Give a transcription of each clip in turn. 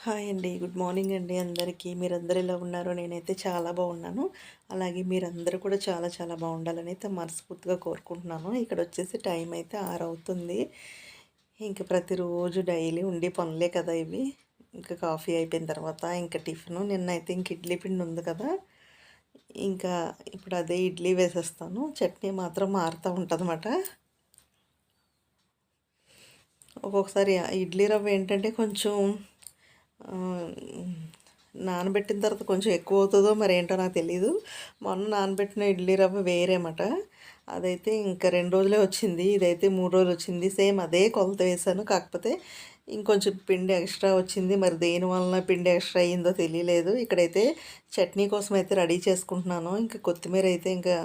Hi అండి. Good morning అండి అందరికీ. మీరందరూ ఎలా ఉన్నారో? నేనైతే చాలా బాగున్నాను. అలాగే మీరందరూ కూడా చాలా చాలా బాగుండాలని అయితే మనస్ఫూర్తిగా కోరుకుంటున్నాను. ఇక్కడ వచ్చేసి టైం అయితే ఆరు అవుతుంది. ఇంకా ప్రతిరోజు డైలీ ఉండే పనులే కదా ఇవి. ఇంకా కాఫీ అయిపోయిన తర్వాత ఇంకా టిఫిన్. నిన్నైతే ఇంక ఇడ్లీ పిండి ఉంది కదా. ఇంకా ఇప్పుడు అదే ఇడ్లీ వేసేస్తాను. చట్నీ మాత్రం మారుతూ ఉంటుంది ఒక్కొక్కసారి ఇడ్లీ రవ్వ ఏంటంటే కొంచెం నానబెట్టిన తర్వాత కొంచెం ఎక్కువ అవుతుందో మరి ఏంటో నాకు తెలియదు మొన్న నానబెట్టిన ఇడ్లీ రవ్వ వేరేమాట. అదైతే ఇంకా రెండు రోజులే వచ్చింది. ఇదైతే మూడు రోజులు వచ్చింది. సేమ్ అదే కొలత వేసాను కాకపోతే ఇంకొంచెం పిండి ఎక్స్ట్రా వచ్చింది. మరి దేని వలన పిండి ఎక్స్ట్రా అయ్యిందో తెలియలేదు. ఇక్కడైతే చట్నీ కోసం అయితే రెడీ చేసుకుంటున్నాను. ఇంకా కొత్తిమీర అయితే ఇంకా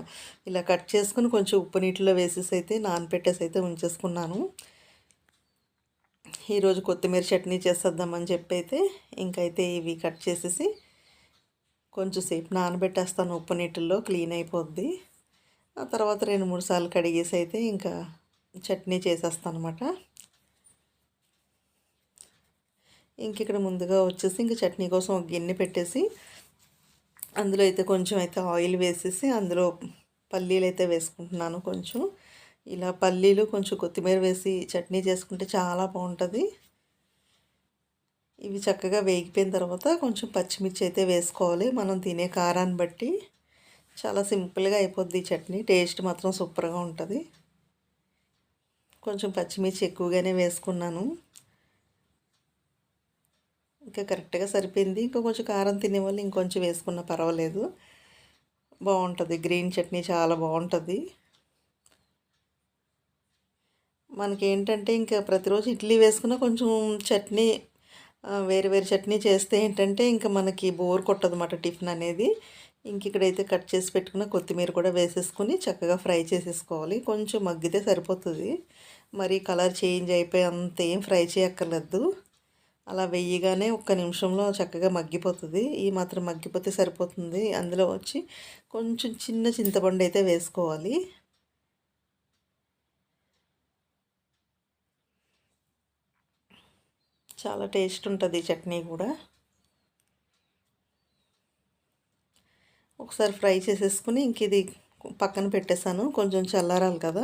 ఇలా కట్ చేసుకుని కొంచెం ఉప్పు నీటిలో వేసేసి అయితే నానపెట్టేసి అయితే ఉంచేసుకున్నాను. ఈరోజు కొత్తిమీర చట్నీ చేసేద్దామని చెప్పి అయితే ఇంకైతే ఇవి కట్ చేసేసి కొంచెం సేపు నానబెట్టేస్తాను ఉప్పు నీటిల్లో క్లీన్ అయిపోద్ది. ఆ తర్వాత రెండు మూడు సార్లు కడిగేసి అయితే ఇంకా చట్నీ చేసేస్తాను అనమాట ఇంక ఇక్కడ ముందుగా వచ్చేసి ఇంక చట్నీ కోసం ఒక గిన్నె పెట్టేసి అందులో అయితే కొంచెం అయితే ఆయిల్ వేసేసి అందులో పల్లీలు అయితే వేసుకుంటున్నాను కొంచెం. ఇలా పల్లీలు కొంచెం కొత్తిమీర వేసి చట్నీ చేసుకుంటే చాలా బాగుంటుంది. ఇవి చక్కగా వేగిపోయిన తర్వాత కొంచెం పచ్చిమిర్చి అయితే వేసుకోవాలి. మనం తినే కారాన్ని బట్టి చాలా సింపుల్గా అయిపోద్ది చట్నీ. టేస్ట్ మాత్రం సూపర్గా ఉంటుంది. కొంచెం పచ్చిమిర్చి ఎక్కువగానే వేసుకున్నాను. ఇంకా కరెక్ట్గా సరిపోయింది. ఇంకా కొంచెం కారం తినేవాళ్ళు ఇంకొంచెం వేసుకున్నా పర్వాలేదు. బాగుంటుంది. గ్రీన్ చట్నీ చాలా బాగుంటుంది. మనకి ఏంటంటే ఇంకా ప్రతిరోజు ఇడ్లీ వేసుకున్న కొంచెం చట్నీ వేరు వేరు చట్నీ చేస్తే ఏంటంటే ఇంకా మనకి బోర్ కొట్టదన్నమాట టిఫిన్ అనేది. ఇంక ఇక్కడైతే కట్ చేసి పెట్టుకున్న కొత్తిమీర కూడా వేసేసుకుని చక్కగా ఫ్రై చేసేసుకోవాలి. కొంచెం మగ్గితే సరిపోతుంది. మరి కలర్ చేంజ్ అయిపోయి అంత ఏం ఫ్రై చేయక్కర్లేదు. అలా వెయ్యగానే ఒక్క నిమిషంలో చక్కగా మగ్గిపోతుంది. ఈ మాత్రం మగ్గిపోతే సరిపోతుంది. అందులో వచ్చి కొంచెం చిన్న చింతపండు అయితే వేసుకోవాలి. చాలా టేస్ట్ ఉంటుంది చట్నీ కూడా. ఒకసారి ఫ్రై చేసేసుకుని ఇంక ఇది పక్కన పెట్టేశాను. కొంచెం చల్లారాలి కదా.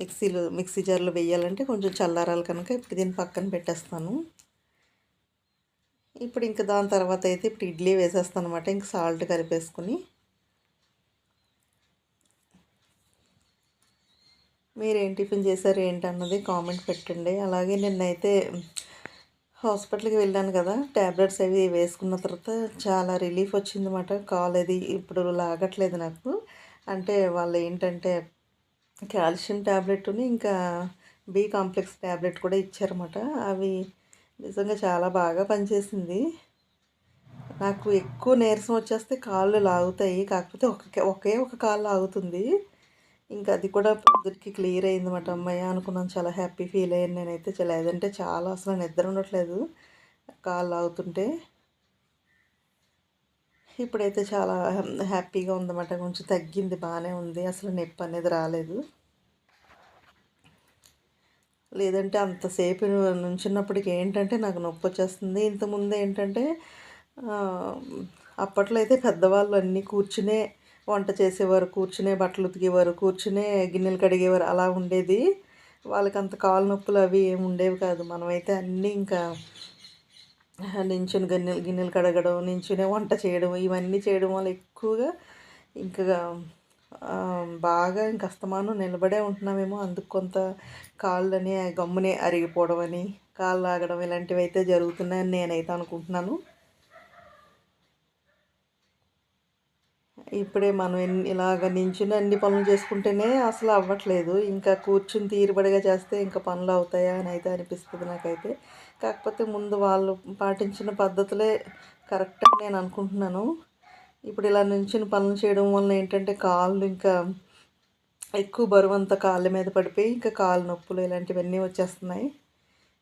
మిక్సీలో మిక్సీ జార్లో వేయాలంటే కొంచెం చల్లారాలి కనుక ఇప్పుడు దీన్ని పక్కన పెట్టేస్తాను. ఇప్పుడు ఇంకా దాని తర్వాత అయితే ఇప్పుడు ఇడ్లీ వేసేస్తాను అనమాట ఇంక సాల్ట్ కలిపేసుకుని. మీరు ఏం టిఫిన్ చేశారు ఏంటన్నది కామెంట్ పెట్టండి. అలాగే నిన్నైతే హాస్పిటల్కి వెళ్ళాను కదా ట్యాబ్లెట్స్ అవి వేసుకున్న తర్వాత చాలా రిలీఫ్ వచ్చిందన్నమాట. కాల్ అది ఇప్పుడు లాగట్లేదు నాకు. అంటే వాళ్ళు ఏంటంటే కాల్షియం ట్యాబ్లెట్ని ఇంకా బి కాంప్లెక్స్ ట్యాబ్లెట్ కూడా ఇచ్చారన్నమాట. అవి నిజంగా చాలా బాగా పనిచేసింది. నాకు ఎక్కువ నీరసం వచ్చేస్తే కాళ్ళు లాగుతాయి. కాకపోతే ఒక ఒకే ఒక కాళ్ళు లాగుతుంది. ఇంకా అది కూడా పొద్దుటికి క్లియర్ అయిందన్నమాట. అమ్మాయి అనుకున్నాను చాలా హ్యాపీ ఫీల్ అయ్యాను నేనైతే లేదంటే చాలా అసలు నిద్ర ఉండట్లేదు. కాళ్ళు అవుతుంటే ఇప్పుడైతే చాలా హ్యాపీగా ఉందన్నమాట. కొంచెం తగ్గింది బాగానే ఉంది. అసలు నొప్పి అనేది రాలేదు. లేదంటే అంతసేపు నుంచున్నప్పటికి ఏంటంటే నాకు నొప్పి వచ్చేస్తుంది. ఇంతకుముందు ఏంటంటే అప్పట్లో అయితే పెద్దవాళ్ళు అన్నీ కూర్చునే వంట చేసేవారు కూర్చునే బట్టలు ఉతికేవారు కూర్చునే గిన్నెలు కడిగేవారు అలా ఉండేది. వాళ్ళకి అంత కాలు నొప్పులు అవి ఏమి ఉండేవి కాదు. మనమైతే అన్నీ ఇంకా నించుని గిన్నెలు గిన్నెలు కడగడం నించునే వంట చేయడం ఇవన్నీ చేయడం వల్ల ఎక్కువగా ఇంకా బాగా ఇంక అస్తమానం నిలబడే ఉంటున్నామేమో. అందుకు కొంత కాళ్ళని గమ్మునే అరిగిపోవడం అని కాళ్ళు ఆగడం ఇలాంటివి అయితే జరుగుతున్నాయని నేనైతే అనుకుంటున్నాను. ఇప్పుడే మనం ఎన్ని ఇలాగ నించుని అన్ని పనులు చేసుకుంటేనే అసలు అవ్వట్లేదు. ఇంకా కూర్చుని తీరుబడిగా చేస్తే ఇంకా పనులు అవుతాయా అని అయితే అనిపిస్తుంది నాకైతే. కాకపోతే ముందు వాళ్ళు పాటించిన పద్ధతులే కరెక్ట్ అని నేను అనుకుంటున్నాను. ఇప్పుడు ఇలా నించుని పనులు చేయడం వలన ఏంటంటే కాళ్ళు ఇంకా ఎక్కువ బరువు అంతా కాళ్ళ మీద పడిపోయి ఇంకా కాళ్ళు నొప్పులు ఇలాంటివన్నీ వచ్చేస్తున్నాయి.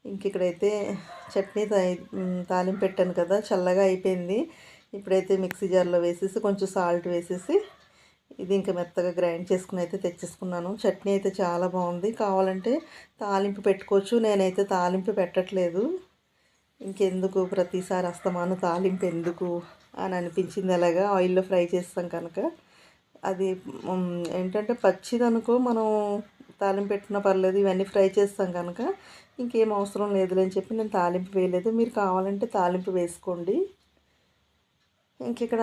ఇంక ఇక్కడైతే చట్నీ తాలింపు పెట్టాను కదా చల్లగా అయిపోయింది. ఇప్పుడైతే మిక్సీ జార్లో వేసేసి కొంచెం సాల్ట్ వేసేసి ఇది ఇంకా మెత్తగా గ్రైండ్ చేసుకుని అయితే తెచ్చేసుకున్నాను. చట్నీ అయితే చాలా బాగుంది. కావాలంటే తాలింపు పెట్టుకోవచ్చు. నేనైతే తాలింపు పెట్టట్లేదు. ఇంకెందుకు? ప్రతిసారి అస్తమాను తాలింపు ఎందుకు అని అనిపించింది అలాగా. ఆయిల్లో ఫ్రై చేస్తాం కనుక. అది ఏంటంటే పచ్చిదనుకో మనం తాలింపు పెట్టినా పర్లేదు ఇవన్నీ ఫ్రై చేస్తాం కనుక. ఇంకేం అవసరం లేదులే అని చెప్పి నేను తాలింపు వేయలేదు. మీరు కావాలంటే తాలింపు వేసుకోండి. ఇంక ఇక్కడ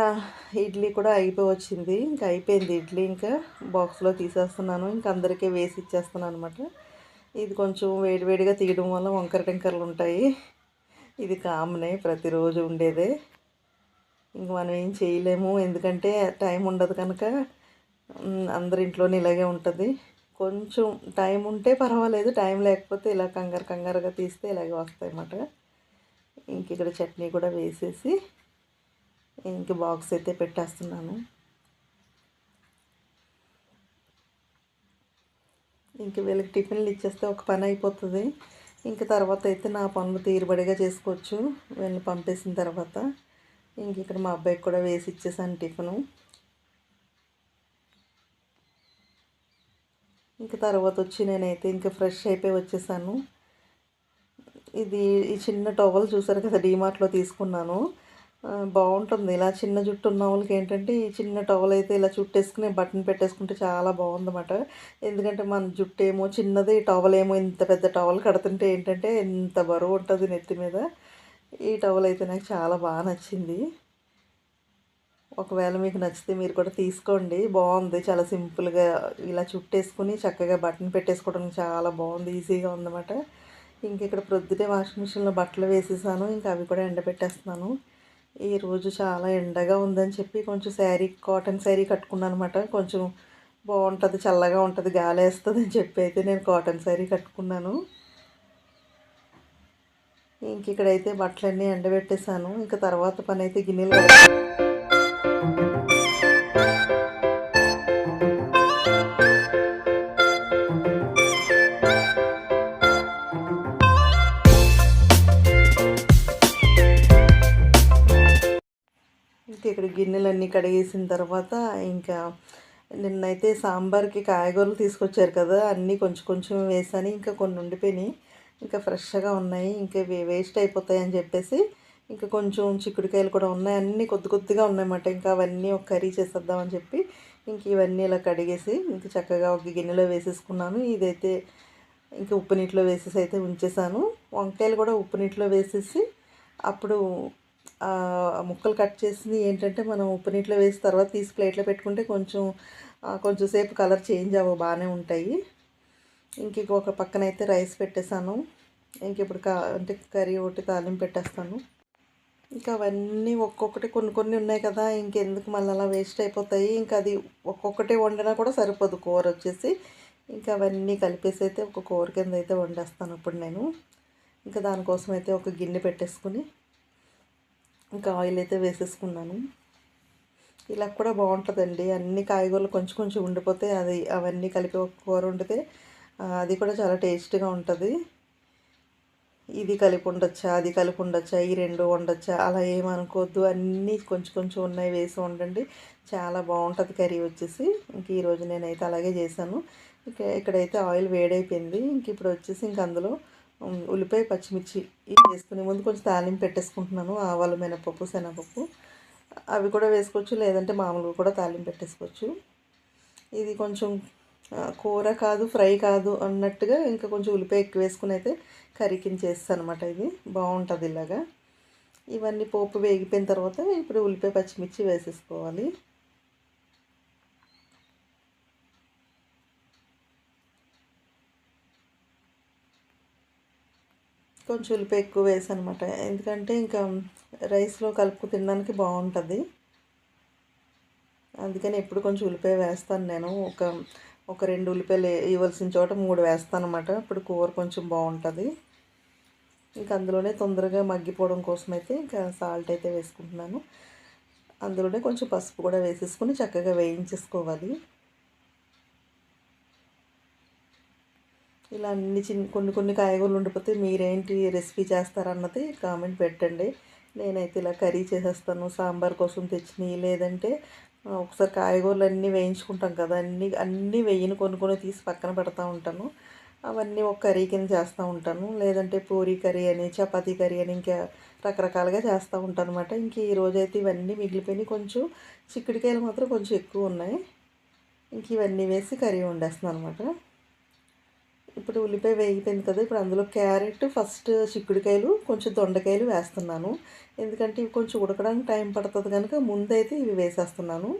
ఇడ్లీ కూడా అయిపోయి వచ్చింది ఇంకా అయిపోయింది ఇడ్లీ. ఇంకా బాక్స్లో తీసేస్తున్నాను. ఇంకా అందరికీ వేసి ఇచ్చేస్తున్నాను అనమాట ఇది కొంచెం వేడివేడిగా తీయడం వల్ల వంకర టెంకర్లు ఉంటాయి. ఇది కామనే ప్రతిరోజు ఉండేదే. ఇంక మనం ఏం చేయలేము. ఎందుకంటే టైం ఉండదు కనుక అందరి ఇంట్లోనే ఇలాగే ఉంటుంది. కొంచెం టైం ఉంటే పర్వాలేదు. టైం లేకపోతే ఇలా కంగారు కంగారుగా తీస్తే ఇలాగే వస్తాయి అన్నమాట ఇంక ఇక్కడ చట్నీ కూడా వేసేసి ఇంక బాక్స్ అయితే పెట్టేస్తున్నాను. ఇంక వీళ్ళకి టిఫిన్లు ఇచ్చేస్తే ఒక పని అయిపోతుంది. ఇంక తర్వాత అయితే నా పనులు తీరుబడిగా చేసుకోవచ్చు. వీళ్ళని పంపేసిన తర్వాత ఇంక ఇక్కడ మా అబ్బాయికి కూడా వేసి ఇచ్చేసాను టిఫిను. ఇంక తర్వాత వచ్చి నేనైతే ఇంకా ఫ్రెష్ అయిపోయి వచ్చేసాను. ఇది ఈ చిన్న టవల్ చూసారు కదా డీమార్ట్లో తీసుకున్నాను. బాగుంటుంది. ఇలా చిన్న జుట్టు ఉన్న వాళ్ళకి ఏంటంటే ఈ చిన్న టవల్ అయితే ఇలా చుట్టేసుకుని బటన్ పెట్టేసుకుంటే చాలా బాగుందన్నమాట. ఎందుకంటే మన జుట్టు ఏమో చిన్నది టవల్ ఏమో ఇంత పెద్ద టవల్ కడుతుంటే ఏంటంటే ఎంత బరువు ఉంటుంది నెత్తి మీద. ఈ టవల్ అయితే నాకు చాలా బాగా నచ్చింది. ఒకవేళ మీకు నచ్చితే మీరు కూడా తీసుకోండి. బాగుంది. చాలా సింపుల్గా ఇలా చుట్టేసుకుని చక్కగా బటన్ పెట్టేసుకోవడానికి చాలా బాగుంది. ఈజీగా ఉందన్నమాట. ఇంక ఇక్కడ ప్రొద్దుటే వాషింగ్ మిషన్లో బట్టలు వేసేసాను. ఇంకా అవి కూడా ఎండబెట్టేస్తున్నాను. ఈరోజు చాలా ఎండగా ఉందని చెప్పి కొంచెం శారీ కాటన్ శారీ కట్టుకున్నాను అనమాట కొంచెం బాగుంటుంది చల్లగా ఉంటుంది గాలి వేస్తుంది అని చెప్పి అయితే నేను కాటన్ శారీ కట్టుకున్నాను. ఇంక ఇక్కడైతే బట్టలన్నీ ఎండబెట్టేశాను. ఇంకా తర్వాత పని అయితే గిన్నెలు గిన్నెలన్నీ కడిగేసిన తర్వాత ఇంకా నిన్నైతే సాంబార్కి కాయగూరలు తీసుకొచ్చారు కదా అన్నీ కొంచెం కొంచెం వేసాను. ఇంకా కొన్ని ఉండిపోయినాయి. ఇంకా ఫ్రెష్గా ఉన్నాయి. ఇంకా వేస్ట్ అయిపోతాయి అని చెప్పేసి ఇంకా కొంచెం చిక్కుడుకాయలు కూడా ఉన్నాయి. అన్నీ కొద్ది కొద్దిగా ఉన్నాయన్నమాట. ఇంకా అవన్నీ ఒక కర్రీ చేసేద్దామని చెప్పి ఇంక ఇవన్నీ ఇలా కడిగేసి ఇంక చక్కగా ఒక గిన్నెలో వేసేసుకున్నాను. ఇదైతే ఇంకా ఉప్పు నీటిలో వేసేసి అయితే ఉంచేసాను. వంకాయలు కూడా ఉప్పు నీటిలో వేసేసి అప్పుడు ముక్కలు కట్ చేసింది ఏంటంటే మనం ఉప్పు నీటిలో వేసిన తర్వాత తీసి ప్లేట్లో పెట్టుకుంటే కొంచెం కొంచెం సేపు కలర్ చేంజ్ అవ్వ బాగానే ఉంటాయి. ఇంక ఒక పక్కన అయితే రైస్ పెట్టేశాను. ఇంక ఇప్పుడు కా అంటే కర్రీ ఒకటి తాలింపు పెట్టేస్తాను. ఇంకా అవన్నీ ఒక్కొక్కటి కొన్ని కొన్ని ఉన్నాయి కదా ఇంకెందుకు మళ్ళీ అలా వేస్ట్ అయిపోతాయి. ఇంకా అది ఒక్కొక్కటి వండినా కూడా సరిపోదు కూర వచ్చేసి. ఇంకా అవన్నీ కలిపేసి అయితే ఒక కూర కింద అయితే వండేస్తాను ఇప్పుడు నేను. ఇంకా దానికోసం అయితే ఒక గిన్నె పెట్టేసుకుని ఇంకా ఆయిల్ అయితే వేసేసుకున్నాను. ఇలా కూడా బాగుంటుందండి. అన్ని కాయగూరలు కొంచెం కొంచెం ఉండిపోతే అది అవన్నీ కలిపి ఒక కూర వండితే అది కూడా చాలా టేస్ట్గా ఉంటుంది. ఇది కలిపి ఉండొచ్చా అది కలిపి ఉండొచ్చా ఈ రెండు ఉండొచ్చా అలా ఏమనుకోవద్దు అన్నీ కొంచెం కొంచెం ఉన్నాయి వేసి వండండి. చాలా బాగుంటుంది కర్రీ వచ్చేసి. ఇంక ఈరోజు నేనైతే అలాగే చేశాను. ఇక ఇక్కడైతే ఆయిల్ వేడైపోయింది. ఇంక ఇప్పుడు వచ్చేసి ఇంక అందులో ఉల్లిపాయ పచ్చిమిర్చి ఇవి వేసుకునే ముందు కొంచెం తాలింపు పెట్టేసుకుంటున్నాను ఆవాలు మినపప్పు శనగపప్పు. అవి కూడా వేసుకోవచ్చు లేదంటే మామూలుగా కూడా తాలింపు పెట్టేసుకోవచ్చు. ఇది కొంచెం కూర కాదు ఫ్రై కాదు అన్నట్టుగా ఇంకా కొంచెం ఉల్లిపాయ ఎక్కువ వేసుకుని అయితే కర్రీ కింద చేస్తాను అనమాట ఇది. బాగుంటుంది ఇలాగా. ఇవన్నీ పోపు వేగిపోయిన తర్వాత ఇప్పుడు ఉల్లిపాయ పచ్చిమిర్చి వేసేసుకోవాలి. కొంచెం ఉల్లిపాయ ఎక్కువ వేసానమాట. ఎందుకంటే ఇంకా రైస్లో కలుపు తినడానికి బాగుంటుంది. అందుకని ఎప్పుడు కొంచెం ఉల్లిపాయ వేస్తాను నేను. ఒక ఒక రెండు ఉల్లిపాయలు ఇవ్వాల్సిన చోట మూడు వేస్తాను అనమాట ఇప్పుడు కూర కొంచెం బాగుంటుంది. ఇంకా అందులోనే తొందరగా మగ్గిపోవడం కోసం అయితే ఇంకా సాల్ట్ అయితే వేసుకుంటున్నాను. అందులోనే కొంచెం పసుపు కూడా వేసేసుకుని చక్కగా వేయించేసుకోవాలి. ఇలా అన్ని చిన్న కొన్ని కొన్ని కాయగూరలు ఉండిపోతే మీరేంటి రెసిపీ చేస్తారన్నది కామెంట్ పెట్టండి. నేనైతే ఇలా కర్రీ చేసేస్తాను సాంబార్ కోసం తెచ్చినవి. లేదంటే ఒకసారి కాయగూరలు అన్నీ వేయించుకుంటాం కదా అన్నీ అన్నీ వేయని కొన్ని కొన్ని తీసి పక్కన పెడతా ఉంటాను. అవన్నీ ఒక కర్రీ కింద చేస్తూ ఉంటాను. లేదంటే పూరి కర్రీ అని చపాతీ కర్రీ అని ఇంకా రకరకాలుగా చేస్తూ ఉంటాను అనమాట ఇంక ఈరోజైతే ఇవన్నీ మిగిలిపోయినాయి. కొంచెం చిక్కుడికాయలు మాత్రం కొంచెం ఎక్కువ ఉన్నాయి. ఇంక ఇవన్నీ వేసి కర్రీ వండేస్తున్నాను అనమాట ఇప్పుడు ఉల్లిపాయ వేగిపోయింది కదా ఇప్పుడు అందులో క్యారెట్ ఫస్ట్ చిక్కుడుకాయలు కొంచెం దొండకాయలు వేస్తున్నాను. ఎందుకంటే ఇవి కొంచెం ఉడకడానికి టైం పడుతుంది కనుక ముందైతే ఇవి వేసేస్తున్నాను.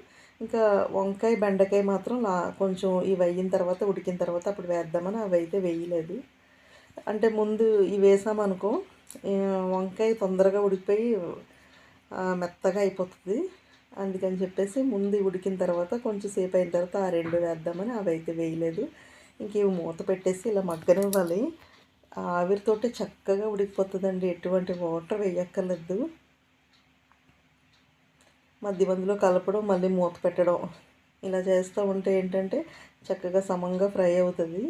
ఇంకా వంకాయ బెండకాయ మాత్రం లా కొంచెం ఇవి అయిన తర్వాత ఉడికిన తర్వాత అప్పుడు వేద్దామని అవి అయితే వేయలేదు. అంటే ముందు ఇవి వేసామనుకో వంకాయ తొందరగా ఉడికిపోయి మెత్తగా అయిపోతుంది. అందుకని చెప్పేసి ముందు ఉడికిన తర్వాత కొంచెం సేపు అయిన తర్వాత ఆ రెండు వేద్దామని అవి అయితే వేయలేదు. ఇంక ఇవి మూత పెట్టేసి ఇలా మగ్గనివ్వాలి. ఆవిరితోటి చక్కగా ఉడికిపోతుందండి. ఎటువంటి వాటర్ వేయక్కర్లేదు. మధ్య మధ్యలో కలపడం మళ్ళీ మూత పెట్టడం. ఇలా చేస్తూ ఉంటే ఏంటంటే చక్కగా సమంగా ఫ్రై అవుతుంది.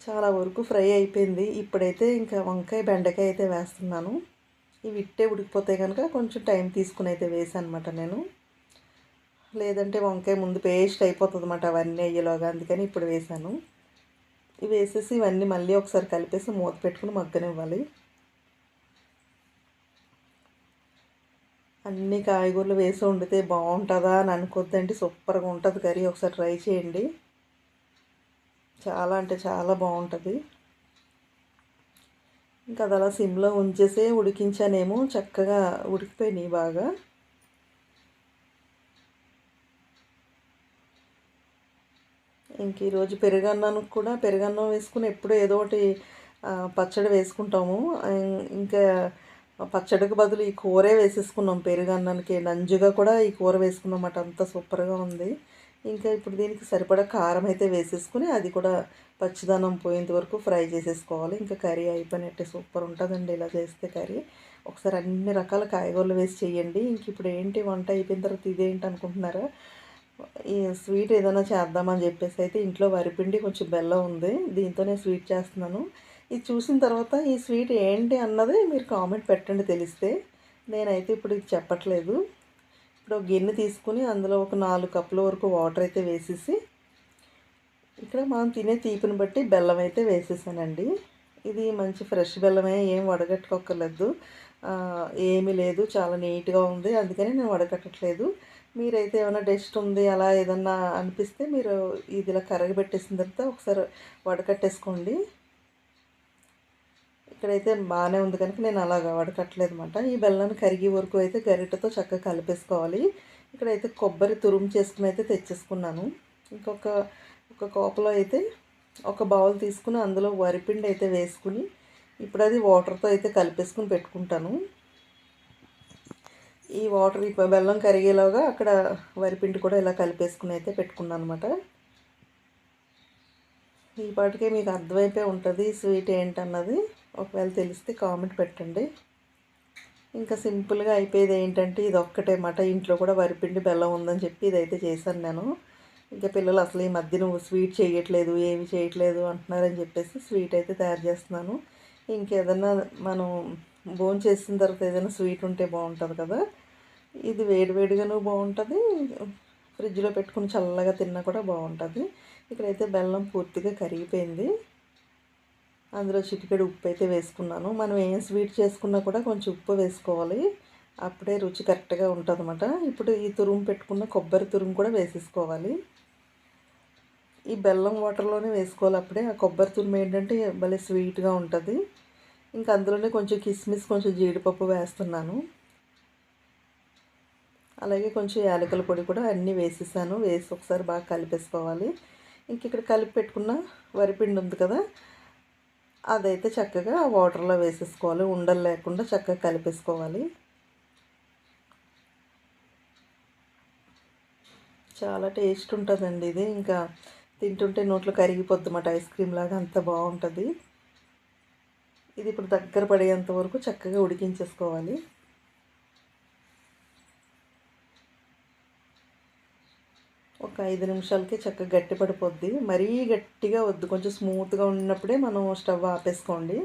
చాలా వరకు ఫ్రై అయిపోయింది. ఇప్పుడైతే ఇంకా వంకాయ బెండకాయ అయితే వేస్తున్నాను. ఇవి ఇట్టే ఉడికిపోతాయి కనుక కొంచెం టైం తీసుకుని అయితే వేసాను అనమాట నేను. లేదంటే వంకాయ ముందు పేస్ట్ అయిపోతుంది అనమాట అవన్నీ అయ్యేలోగా అందుకని ఇప్పుడు వేసాను. ఇవి వేసేసి ఇవన్నీ మళ్ళీ ఒకసారి కలిపేసి మూత పెట్టుకుని మగ్గనివ్వాలి. అన్ని కాయగూరలు వేసి వండితే బాగుంటుందా అని అనుకోద్దండి సూపర్గా ఉంటుంది కర్రీ. ఒకసారి ట్రై చేయండి. చాలా అంటే చాలా బాగుంటుంది. ఇంకా అది అలా సిమ్లో ఉంచేసే ఉడికించానేమో చక్కగా ఉడికిపోయినాయి బాగా. ఇంక ఈరోజు పెరుగన్నానికి కూడా పెరుగన్నం వేసుకుని ఎప్పుడూ ఏదో ఒకటి పచ్చడి వేసుకుంటాము. ఇంకా పచ్చడికి బదులు ఈ కూరే వేసేసుకున్నాం పెరుగన్నానికి. నంజుగా కూడా ఈ కూర వేసుకున్నాం అంత సూపర్గా ఉంది. ఇంకా ఇప్పుడు దీనికి సరిపడా కారం అయితే వేసేసుకుని అది కూడా పచ్చిదనం పోయేంత వరకు ఫ్రై చేసేసుకోవాలి. ఇంకా కర్రీ అయిపోయినట్టే సూపర్ ఉంటుందండి ఇలా చేస్తే కర్రీ. ఒకసారి అన్ని రకాల కాయగూరలు వేసి చేయండి. ఇంక ఇప్పుడు ఏంటి వంట అయిపోయిన తర్వాత ఇదేంటి అనుకుంటున్నారా? ఈ స్వీట్ ఏదైనా చేద్దామని చెప్పేసి అయితే ఇంట్లో వరిపిండి కొంచెం బెల్లం ఉంది. దీంతో నేను స్వీట్ చేస్తున్నాను. ఇది చూసిన తర్వాత ఈ స్వీట్ ఏంటి అన్నది మీరు కామెంట్ పెట్టండి తెలిస్తే. నేనైతే ఇప్పుడు ఇది చెప్పట్లేదు. ఇప్పుడు గిన్నె తీసుకుని అందులో ఒక నాలుగు కప్పుల వరకు వాటర్ అయితే వేసేసి ఇక్కడ మనం తినే తీపిని బట్టి బెల్లం అయితే వేసేసానండి. ఇది మంచి ఫ్రెష్ బెల్లమే ఏం వడగట్టుకోకర్లేదు ఏమీ లేదు చాలా నీట్గా ఉంది. అందుకని నేను వడగట్టట్లేదు. మీరైతే ఏమైనా డస్ట్ ఉంది అలా ఏదన్నా అనిపిస్తే మీరు ఇదిలా కరగబెట్టేసిన తర్వాత ఒకసారి వడకట్టేసుకోండి. ఇక్కడైతే బాగానే ఉంది కనుక నేను అలాగా వడకట్టలేదు అనమాట ఈ బెల్లాన్ని కరిగి వరకు అయితే గరిటెతో చక్కగా కలిపేసుకోవాలి. ఇక్కడైతే కొబ్బరి తురుము చేసుకుని అయితే తెచ్చేసుకున్నాను. ఇంకొక ఒక కోపలో అయితే ఒక బౌల్ తీసుకుని అందులో వరిపిండి అయితే వేసుకుని ఇప్పుడు అది వాటర్తో అయితే కలిపేసుకుని పెట్టుకుంటాను. ఈ వాటర్ ఈ బెల్లం కరిగేలాగా అక్కడ వరిపిండి కూడా ఇలా కలిపేసుకుని అయితే పెట్టుకున్నాను అనమాట ఈ పాటికే మీకు అర్థమైపోయి ఉంటుంది స్వీట్ ఏంటన్నది. ఒకవేళ తెలిస్తే కామెంట్ పెట్టండి. ఇంకా సింపుల్గా అయిపోయేది ఏంటంటే ఇది ఒక్కటే మాట ఇంట్లో కూడా వరిపిండి బెల్లం ఉందని చెప్పి ఇదైతే చేశాను నేను. ఇంకా పిల్లలు అసలు ఈ మధ్య నువ్వు స్వీట్ చేయట్లేదు ఏమి చేయట్లేదు అంటున్నారని చెప్పేసి స్వీట్ అయితే తయారు చేస్తున్నాను. ఇంకేదన్నా మనం బోన్ చేసిన తర్వాత ఏదైనా స్వీట్ ఉంటే బాగుంటుంది కదా. ఇది వేడివేడిగాను బాగుంటుంది. ఫ్రిడ్జ్లో పెట్టుకుని చల్లగా తిన్నా కూడా బాగుంటుంది. ఇక్కడైతే బెల్లం పూర్తిగా కరిగిపోయింది. అందులో చిటికెడు ఉప్పు అయితే వేసుకున్నాను. మనం ఏం స్వీట్ చేసుకున్నా కూడా కొంచెం ఉప్పు వేసుకోవాలి. అప్పుడే రుచి కరెక్ట్గా ఉంటుంది ఇప్పుడు ఈ తురుము పెట్టుకున్న కొబ్బరి తురుము కూడా వేసేసుకోవాలి. ఈ బెల్లం వాటర్లోనే వేసుకోవాలి అప్పుడే. ఆ కొబ్బరి తురుము ఏంటంటే భలే స్వీట్గా ఉంటుంది. ఇంకా అందులోనే కొంచెం కిస్మిస్ కొంచెం జీడిపప్పు వేస్తున్నాను. అలాగే కొంచెం యాలకల పొడి కూడా అన్నీ వేసేసాను. వేసి ఒకసారి బాగా కలిపేసుకోవాలి. ఇంక ఇక్కడ కలిపి పెట్టుకున్న వరిపిండి ఉంది కదా అదైతే చక్కగా వాటర్లో వేసేసుకోవాలి. ఉండలు లేకుండా చక్కగా కలిపేసుకోవాలి. చాలా టేస్ట్ ఉంటుందండి ఇది. ఇంకా తింటుంటే నోట్లో కరిగిపోద్ది అన్నమాట. ఐస్ క్రీమ్ లాగా అంత బాగుంటుంది. ఇది ఇప్పుడు దగ్గర పడేంత వరకు చక్కగా ఉడికించేసుకోవాలి. ఒక ఐదు నిమిషాలకి చక్కగా గట్టి పడిపోద్ది. మరీ గట్టిగా వద్దు. కొంచెం స్మూత్గా ఉన్నప్పుడే మనం స్టవ్ ఆపేసుకోండి.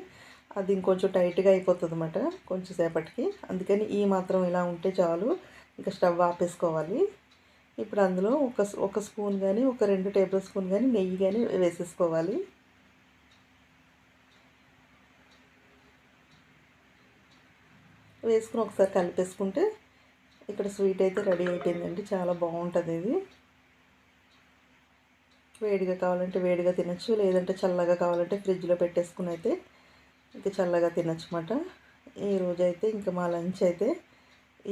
అది ఇంకొంచెం టైట్గా అయిపోతుంది అనమాట కొంచెం సేపటికి. అందుకని ఈ మాత్రం ఇలా ఉంటే చాలు. ఇంకా స్టవ్ ఆపేసుకోవాలి. ఇప్పుడు అందులో ఒక ఒక స్పూన్ కానీ ఒక రెండు టేబుల్ స్పూన్ కానీ నెయ్యి కానీ వేసేసుకోవాలి. వేసుకుని ఒకసారి కలిపేసుకుంటే ఇక్కడ స్వీట్ అయితే రెడీ అయిపోయిందండి. చాలా బాగుంటుంది ఇది. వేడిగా కావాలంటే వేడిగా తినచ్చు లేదంటే చల్లగా కావాలంటే ఫ్రిడ్జ్లో పెట్టేసుకుని అయితే ఇంకా చల్లగా తినచ్చు అన్నమాట ఈరోజు అయితే ఇంకా మా లంచ్ అయితే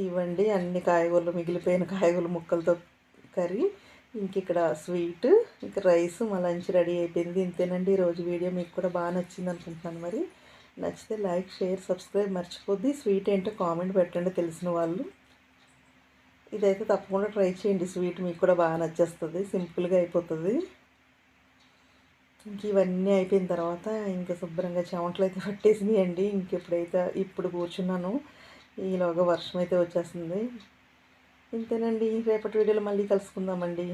ఇవ్వండి. అన్ని కాయగూరలు మిగిలిపోయిన కాయగూరలు ముక్కలతో కర్రీ ఇంక ఇక్కడ స్వీట్ ఇంకా రైస్ మా లంచ్ రెడీ అయిపోయింది. ఇంతేనండి ఈరోజు వీడియో. మీకు కూడా బాగా నచ్చింది అనుకుంటున్నాను మరి. నచ్చితే లైక్ షేర్ సబ్స్క్రైబ్ మర్చిపోద్ది. స్వీట్ ఏంటో కామెంట్ పెట్టండి తెలిసిన వాళ్ళు. ఇదైతే తప్పకుండా ట్రై చేయండి. స్వీట్ మీకు కూడా బాగా నచ్చేస్తుంది. సింపుల్గా అయిపోతుంది. ఇంక ఇవన్నీ అయిపోయిన తర్వాత ఇంకా శుభ్రంగా చెమటలు అయితే పట్టేసినాయండి. ఇంక ఇప్పుడైతే ఇప్పుడు కూర్చున్నాను. ఈలోగా వర్షం అయితే వచ్చేస్తుంది. ఇంతేనండి. రేపటి వీడియోలో మళ్ళీ కలుసుకుందామండి.